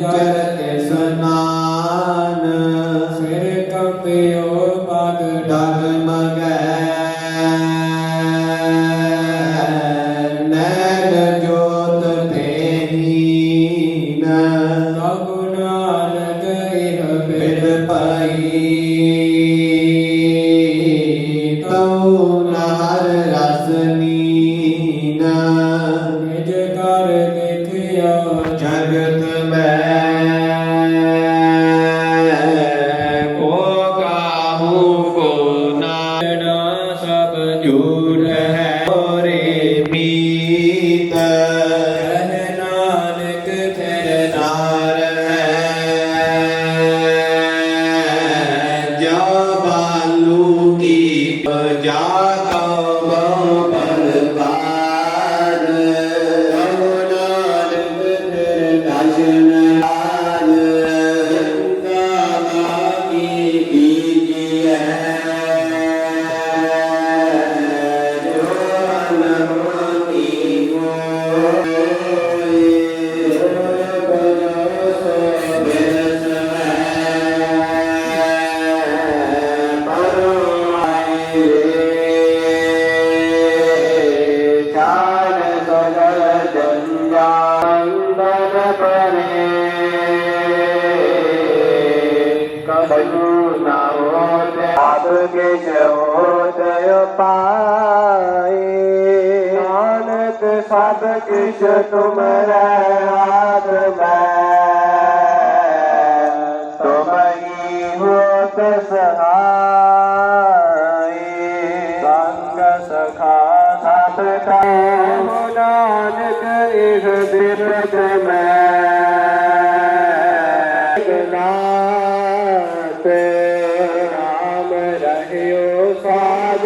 ਕੁੰਜਰ ਇਸਨਾਨ ਸਿਰ ਕੰਪਿਓ ਪਗ ਡਗਮਗੈ ਨੈਣ ਜੋਤ ਤੇਹੀਨ ਸਗੁ ਨਾਨਕ ਇਹ ਬਿਦ ਬਿਦ ਪਈ। ਤਉ ਨਹਰ ਰਸ ਨੀਨ। ਨਿਜ ਕਰ ਦੇਖਿਓ ਜਗਤ ਕੋ ਸਭ ਝੂਠ ਹੈ ਹੋਰੇ ਮੀਤ। ਨਾਨਕ ਤੇਰੇ ਨਾਰ ਹੈ। ਜਾ ਬਾਲੂ ਕੀ ਜਾ ਕਿਛ ਹੋਤ ਪਾਏ ਨਾਨਕ ਸਭ ਕਿਛ ਤੁਮਰੇ ਹਾਥ ਮੈਂ ਤੁਮ ਹੀ ਹੋਤ ਸਹਾਈ ਸੰਗ ਸਖਾ ਸਭ ਕਾ ਨਾਨਕ ਇਹ ਬਿਰਤ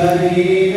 Hari